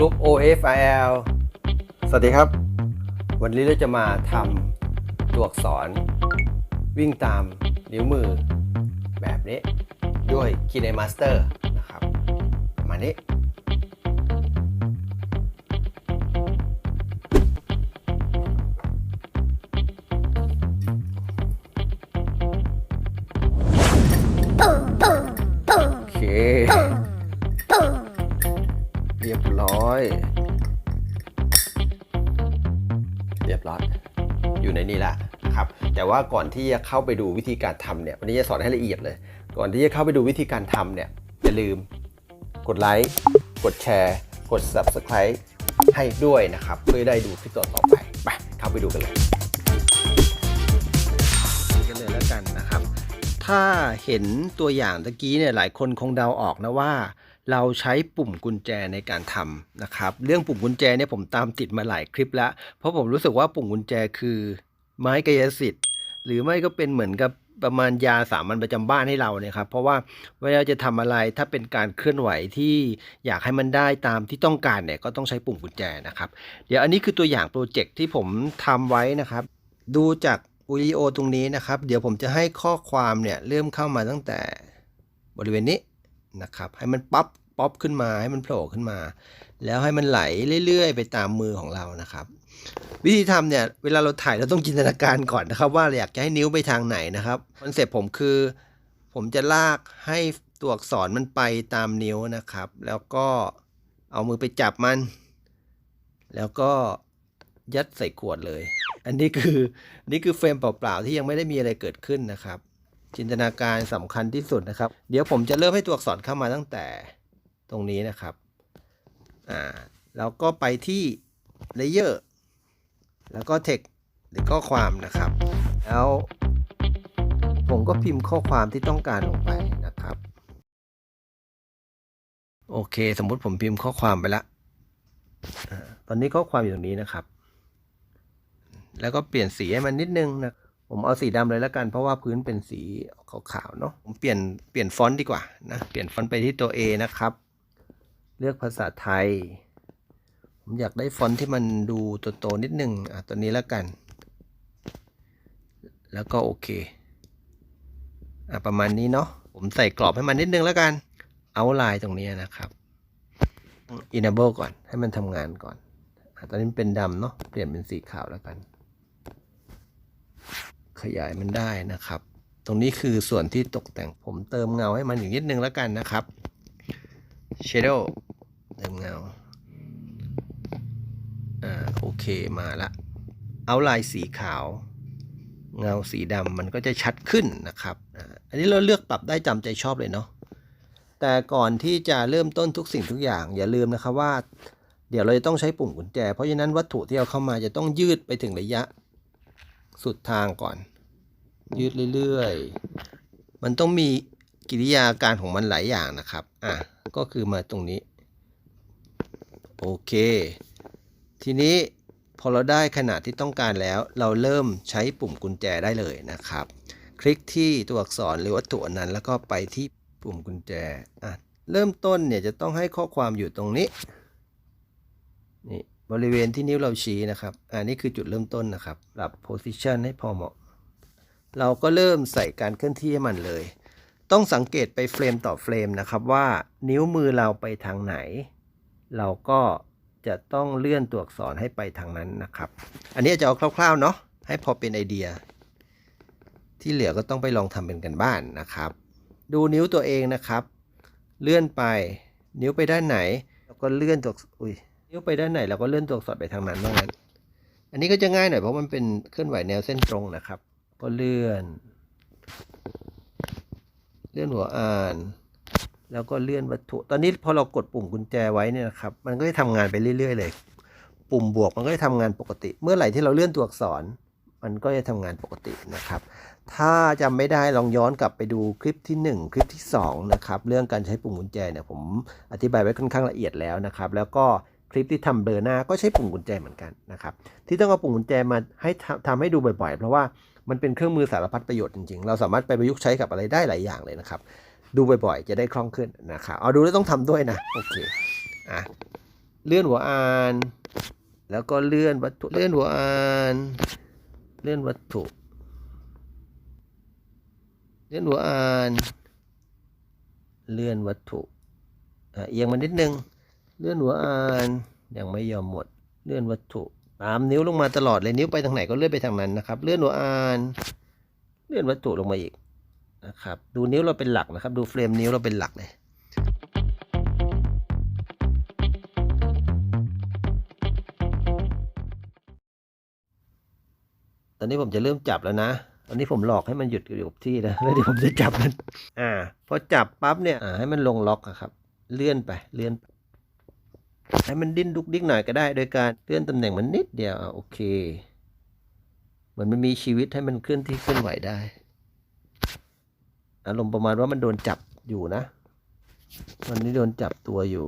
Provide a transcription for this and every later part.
กลุ่ม OFIL สวัสดีครับ วันนี้เราจะมาทำตัวอักษร วิ่งตามนิ้วมือแบบนี้ ด้วย KineMaster นะครับประมาณนี้ ว่าก่อนที่จะเข้าไปดูวิธีการทำเนี่ยวันนี้จะสอนให้ละเอียดเลย ก่อนที่จะเข้าไปดูวิธีการทำเนี่ยอย่าลืมกดไลค์กดแชร์กด Subscribe ให้ด้วยนะครับเพื่อได้ดูคลิปต่อไปไปเข้าไปดูกันเลยดูกันเลยแล้วกันนะครับ ถ้าเห็นตัวอย่างตะกี้เนี่ยหลายคนคงเดาออกนะว่า เราใช้ปุ่มกุญแจในการทำนะครับ เรื่องปุ่มกุญแจเนี่ยผมตามติดมาหลายคลิปแล้ว เพราะผมรู้สึกว่าปุ่มกุญแจคือไม้กายสิทธิ์ หรือไม่ก็เป็นเหมือนกับประมาณยาสามัญประจำบ้านให้เราเนี่ยครับเพราะว่าเวลาจะทำอะไรถ้าเป็นการเคลื่อนไหวที่อยากให้มันได้ตามที่ต้องการเนี่ยก็ต้องใช้ปุ่มกุญแจนะครับ เดี๋ยวอันนี้คือตัวอย่างโปรเจกต์ที่ผมทำไว้นะครับ ดูจากวิดีโอตรงนี้นะครับ เดี๋ยวผมจะให้ข้อความเนี่ยเริ่มเข้ามาตั้งแต่บริเวณนี้นะครับ ให้มันป๊อปป๊อปขึ้นมาให้มันโผล่ขึ้นมา แล้วให้มันไหลเรื่อย ๆ ไปตามมือของเรานะครับ วิธีทำเนี่ยเวลาเราถ่ายเราต้องจินตนาการก่อนนะครับ ว่าเราอยากจะให้นิ้วไปทางไหนนะครับคอนเซ็ปต์ผมคือ ผมจะลากให้ตัวอักษรมันไปตามนิ้วนะครับ แล้วก็เอามือไปจับมัน แล้วก็ยัดใส่ขวดเลย อันนี้คือนนี่คือเฟรมเปล่าๆที่ยังไม่ได้มีอะไรเกิดขึ้นนะครับ จินตนาการสำคัญที่สุดนะครับ เดี๋ยวผมจะเริ่มให้ตัวอักษรเข้ามาตั้งแต่ตรงนี้นะครับ อ่าแล้วก็ไปที่ Layer แล้วก็ Text หรือข้อความนะครับ แล้วผมก็พิมพ์ข้อความที่ต้องการลงไปนะครับ โอเค สมมุติผมพิมพ์ข้อความไปละตอนนี้ข้อความอยู่ตรงนี้นะครับ แล้วก็เปลี่ยนสีให้มันนิดนึงนะผมเอาสีดำเลยแล้วกันเพราะว่าพื้นเป็นสีขาวๆเนาะผมเปลี่ยนเปลี่ยนฟอนต์ดีกว่านะเปลี่ยนฟอนต์ไปที่ตัว A นะครับ เลือกภาษาไทย ผมอยากได้ฟอนต์ที่มันดูโตๆนิดนึงอะตัวนี้แล้วกัน แล้วก็โอเค อะประมาณนี้เนาะ ผมใส่กรอบให้มันนิดนึงแล้วกัน เอาลายตรงนี้นะครับ enable ก่อน ให้มันทำงานก่อนอะตอนนี้เป็นดำเนาะ เปลี่ยนเป็นสีขาวแล้วกัน ขยายมันได้นะครับ ตรงนี้คือส่วนที่ตกแต่งผมเติมเงาให้มันอีกนิดนึงแล้วกันนะครับ shadow เติมเงา อ่าโอเคมาละ เอาลายสีขาว เงาสีดำมันก็จะชัดขึ้นนะครับ อันนี้เราเลือกปรับได้จำใจชอบเลยเนาะ แต่ก่อนที่จะเริ่มต้นทุกสิ่งทุกอย่าง อย่าลืมนะครับว่า เดี๋ยวเราจะต้องใช้ปุ่มกุญแจ เพราะฉะนั้นวัตถุที่เอาเข้ามาจะต้องยืดไปถึงระยะ สุดทางก่อน ยืดเรื่อยๆ มันต้องมีกิริยาการของมันหลายอย่างนะครับ อะ ก็คือมาตรงนี้ โอเค ทีนี้พอเราได้ขนาดที่ต้องการแล้ว เราเริ่มใช้ปุ่มกุญแจได้เลยนะครับ คลิกที่ตัวอักษรหรือวัตถุนนั้น แล้วก็ไปที่ปุ่มกุญแจอะเริ่มต้นเนี่ยจะต้องให้ข้อความอยู่ตรงนี้นี่บริเวณที่นิ้วเราชี้นะครับ อันนี้คือจุดเริ่มต้นนะครับ ปรับ position ให้พอเหมาะ เราก็เริ่มใส่การเคลื่อนที่ให้มันเลย ต้องสังเกตไปเฟรมต่อเฟรมนะครับว่านิ้วมือเราไปทางไหน เราก็จะต้องเลื่อนตัวอักษรให้ไปทางนั้นนะครับ อันนี้จะเอาคร่าวๆเนาะให้พอเป็นไอเดีย ที่เหลือก็ต้องไปลองทำเป็นกันบ้านนะครับ ดูนิ้วตัวเองนะครับ เลื่อนไป นิ้วไปด้านไหนแล้วก็เลื่อนตัวอุ้ยนิ้วไปด้านไหนเราก็เลื่อนตัวอักษรไปทางนั้นว่างั้น อันนี้ก็จะง่ายหน่อยเพราะมันเป็นเคลื่อนไหวแนวเส้นตรงนะครับ ก็เลื่อน เลื่อนหัวอ่าน แล้วก็เลื่อนวัตถุ ตอนนี้พอเรากดปุ่มกุญแจไว้เนี่ยนะครับ มันก็จะทำงานไปเรื่อย ๆ เลย ปุ่มบวกมันก็จะทำงานปกติ เมื่อไหร่ที่เราเลื่อนตัวอักษร มันก็จะทำงานปกตินะครับ ถ้าจำไม่ได้ลองย้อนกลับไปดูคลิปที่ 1 คลิปที่2นะครับเรื่องการใช้ปุ่มกุญแจเนี่ยผมอธิบายไว้ค่อนข้างละเอียดแล้วนะครับ แล้วก็คลิปที่ทำเบลอหน้าก็ใช้ปุ่มกุญแจเหมือนกันนะครับ ที่ต้องเอาปุ่มกุญแจมาให้ทำทำให้ดูบ่อยๆ เพราะว่ามันเป็นเครื่องมือสารพัดประโยชน์จริงๆ เราสามารถไปประยุกต์ใช้กับอะไรได้หลายอย่างเลยนะครับ ดูบ่อยๆ จะได้คล่องขึ้นนะครับเอาดูแล้วต้องทำด้วยนะโอเคอะเลื่อนหัวอ่าน แล้วก็เลื่อนวัตถุเลื่อนหัวอ่าน เลื่อนวัตถุ เลื่อนหัวอ่าน เลื่อนวัตถุเอียงมานิดนึง เลื่อนหัวอ่านยังไม่ยอมหมด เลื่อนวัตถุตามนิ้วลงมาตลอดเลยนิ้วไปทางไหนก็เลื่อนไปทางนั้นนะครับ เลื่อนหัวอ่าน เลื่อนวัตถุลงมาอีก นะครับ ดูนิ้วเราเป็นหลักนะครับ ดูเฟรมนิ้วเราเป็นหลักเลยตอนนี้ผมจะเริ่มจับแล้วนะตอนนี้ผมหลอกให้มันหยุดอยู่ที่นะแล้วเดี๋ยวผมจะจับมัน อ่า พอจับปั๊บเนี่ยอ่าให้มันลงล็อกอะครับ เลื่อนไป เลื่อน ให้มันดิ้นดุกดิกหน่อยก็ได้ โดยการเลื่อนตำแหน่งมันนิดเดียวอ่าโอเค เหมือนมันมีชีวิตให้มันเคลื่อนที่เคลื่อนไหวได้ อารมณ์ประมาณว่ามันโดนจับอยู่นะมันนี่โดนจับตัวอยู่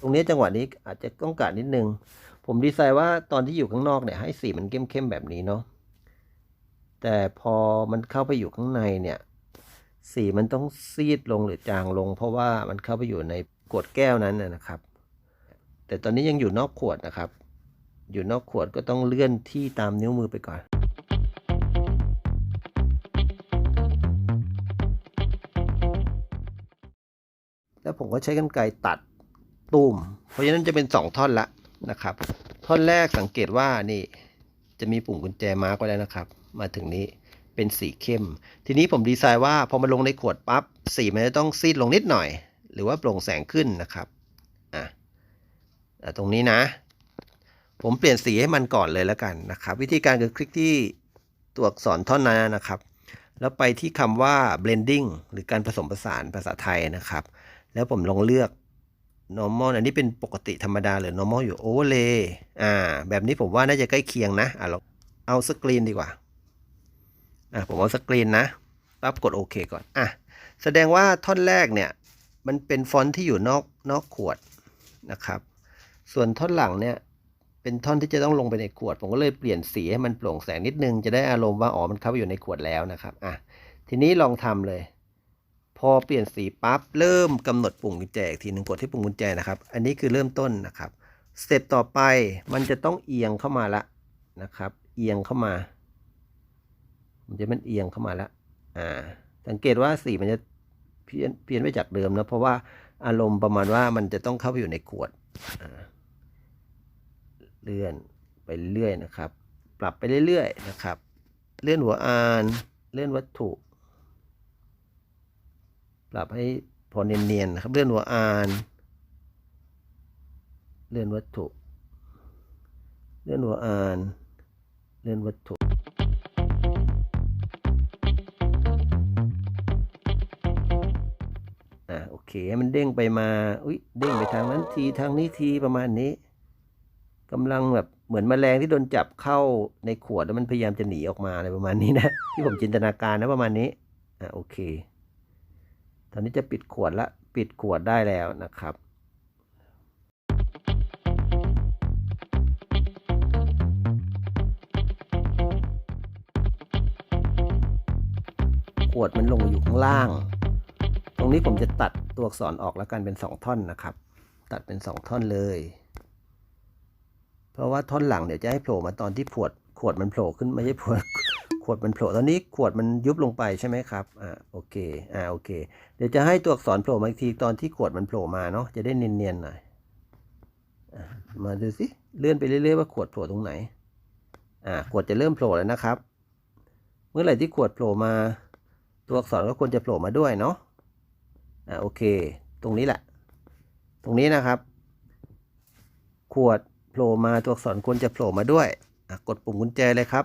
ตรงนี้จังหวะนี้อาจจะต้องการนิดนึง ผมดีไซน์ว่าตอนที่อยู่ข้างนอกเนี่ยให้สีมันเข้มๆแบบนี้เนาะ แต่พอมันเข้าไปอยู่ข้างในเนี่ย สีมันต้องซีดลงหรือจางลง เพราะว่ามันเข้าไปอยู่ในขวดแก้วนั้นนะครับ แต่ตอนนี้ยังอยู่นอกขวดนะครับ อยู่นอกขวดก็ต้องเลื่อนที่ตามนิ้วมือไปก่อน แล้วผมก็ใช้กรรไกรตัดตูมเพราะฉะนั้นจะเป็นสองท่อนละนะครับ ท่อนแรกสังเกตว่านี่จะมีปุ่มกุญแจมาร์กไว้แล้วนะครับ มาถึงนี้เป็นสีเข้ม ทีนี้ผมดีไซน์ว่าพอมาลงในขวดปั๊บสีมันจะต้องซีดลงนิดหน่อย หรือว่าโปร่งแสงขึ้นนะครับอะอะตรงนี้นะ ผมเปลี่ยนสีให้มันก่อนเลยแล้วกันนะครับ วิธีการคือคลิกที่ตัวอักษรท่อนนั้นนะครับ แล้วไปที่คำว่า blending หรือการผสมผสานภาษาไทยนะครับ แล้วผมลองเลือก normal อันนี้เป็นปกติธรรมดาหรือ normal อยู่ overlay อ่า แบบนี้ผมว่าน่าจะใกล้เคียงนะอะเราเอาสกรีนดีกว่า อะผมเอาสกรีนนะปั๊บกดโอเคก่อน อะ แสดงว่าท่อนแรกเนี่ย มันเป็นฟอนต์ที่อยู่นอกนอกขวดนะครับ ส่วนท่อนหลังเนี่ย เป็นท่อนที่จะต้องลงไปในขวด ผมก็เลยเปลี่ยนสีให้มันโปร่งแสงนิดนึง จะได้อารมณ์ว่าอ๋อมันเข้าไปอยู่ในขวดแล้วนะครับ อะ ทีนี้ลองทำเลย อเปลี่ยนสีปั๊บเริ่มกำหนดปุ่มกุญแจอีกทีหนึ่งกดที่ปุ่มกุญแจนะครับ อันนี้คือเริ่มต้นนะครับสเต็ปต่อไปมันจะต้องเอียงเข้ามาละนะครับ เอียงเข้ามา มันจะมันเอียงเข้ามาละอ่า สังเกตว่าสีมันจะเพี้ยนเพี้ยนไปจากเดิมนะเพราะว่าอารมณ์ประมาณว่ามันจะต้องเข้าไปอยู่ในขวดเลื่อนไปเรื่อยนะครับ ปรับไปเรื่อยๆนะครับ เลื่อนหัวอ่าน เลื่อนวัตถุ ปรับให้พอเนียนๆนะครับ เลื่อนหัวอ่าน เลื่อนวัตถุ เลื่อนหัวอ่าน เลื่อนวัตถุอ่าโอเคให้มันเด้งไปมา อุ้ยเด้งไปทางนั้นทีทางนี้ทีประมาณนี้กำลังแบบเหมือนแมลงที่โดนจับเข้าในขวดแล้วมันพยายามจะหนีออกมาอะไรประมาณนี้นะ ที่ผมจินตนาการนะประมาณนี้อ่าโอเค ตอนนี้จะปิดขวดละปิดขวดได้แล้วนะครับขวดมันลงมาอยู่ข้างล่าง ตรงนี้ผมจะตัดตัวอักษรออกแล้วกันเป็นสองท่อนนะครับ ตัดเป็นสองท่อนเลย เพราะว่าท่อนหลังเดี๋ยวจะให้โผล่มาตอนที่ขวดขวดมันโผล่ขึ้นไม่ใช่ขวด ขวดมันโผล่ตอนนี้ขวดมันยุบลงไปใช่ไหมครับ อ่าโอเค อ่าโอเค เดี๋ยวจะให้ตัวอักษรโผล่มาอีกทีตอนที่ขวดมันโผล่มาเนาะ จะได้เนียนๆหน่อยอมาดูสิ เลื่อนไปเรื่อยๆว่าขวดโผล่ตรงไหน อ่า ขวดจะเริ่มโผล่แล้วนะครับ เมื่อไหร่ที่ขวดโผล่มา ตัวอักษรก็ควรจะโผล่มาด้วยเนาะ อ่าโอเค ตรงนี้แหละ ตรงนี้นะครับ ขวดโผล่มาตัวอักษรควรจะโผล่มาด้วยกดปุ่มกุญแจเลยครับ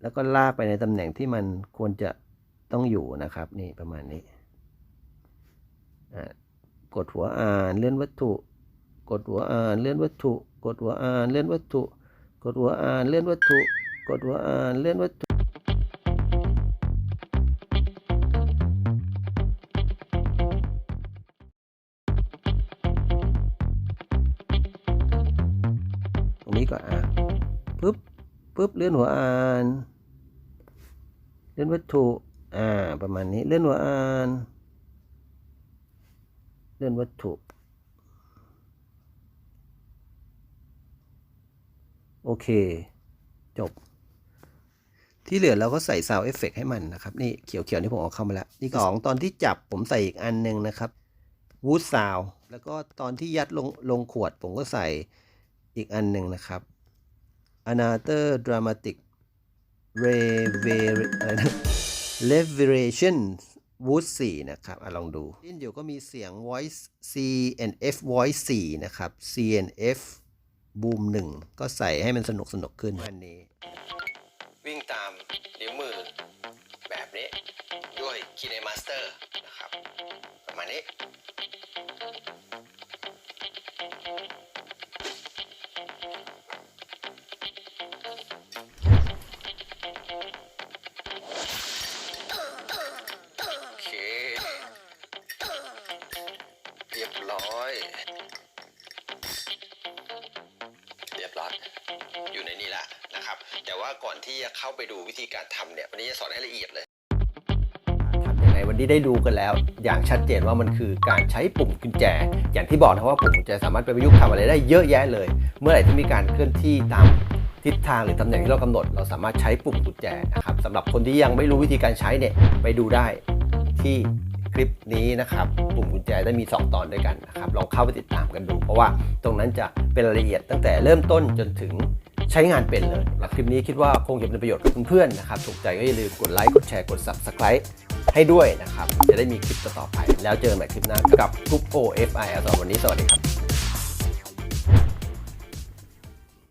แล้วก็ลากไปในตำแหน่งที่มันควรจะต้องอยู่นะครับนี่ประมาณนี้กดหัวอ่านเลื่อนวัตถุ กดหัวอ่านเลื่อนวัตถุ กดหัวอ่านเลื่อนวัตถุ กดหัวอ่านเลื่อนวัตถุ กดหัวอ่านเลื่อนวัตถุ ปึ๊บเลื่อนหัวอ่าน เลื่อนวัตถุ อ่า ประมาณนี้ เลื่อนหัวอ่าน เลื่อนวัตถุ โอเค จบ ที่เหลือเราก็ใส่ซาวเอฟเฟกให้มันนะครับ นี่เขียวๆที่ผมเอาเข้ามาแล้ว นี่สองตอนที่จับผมใส่อีกอันหนึ่งนะครับวูดซาวแล้วก็ตอนที่ยัดลงลงขวดผมก็ใส่อีกอันหนึ่งนะครับ another dramatic rever อะไรนะ revelation wood 4 นะครับอลองดูดิ้นเดี๋ยวก็มีเสียง voice C and F voice 4 นะครับ C and F boom 1ก็ใส่ให้มันสนุกสนุกขึ้นอันนี้ วิ่งตามนิ้วมือ แบบนี้ ด้วย KineMaster นะครับปร อยู่ในนี้ละนะครับ แต่ว่าก่อนที่จะเข้าไปดูวิธีการทำเนี่ยวันนี้จะสอนให้ละเอียดเลยทำยังไงวันนี้ได้ดูกันแล้ว อย่างชัดเจนว่ามันคือการใช้ปุ่มกุญแจ อย่างที่บอกนะว่าปุ่มกุญแจสามารถไปประยุกต์ทำอะไรได้เยอะแยะเลย เมื่อไหร่ที่มีการเคลื่อนที่ตามทิศทางหรือตำแหน่งที่เรากำหนด เราสามารถใช้ปุ่มกุญแจนะครับสำหรับคนที่ยังไม่รู้วิธีการใช้เนี่ยไปดูได้ที่ ลิปนี้นะครับปุ่มกุญแจได้มี 2 ตอนด้วยกันนะครับลองเข้าไปติดตามกันดู เพราะว่าตรงนั้นจะเป็นรายละเอียดตั้งแต่เริ่มต้นจนถึงใช้งานเป็นเลยหลักคลิปนี้คิดว่าคงจะเป็นประโยชน์กับเพื่อนๆนะครับถูกใจก็อย่าลืมกดไลค์กดแชร์กด subscribe ให้ด้วยนะครับ จะได้มีคลิปต่อๆไป แล้วเจอกันใหม่คลิปหน้ากับทุก OFI สำหรับวันนี้สวัสดีครับ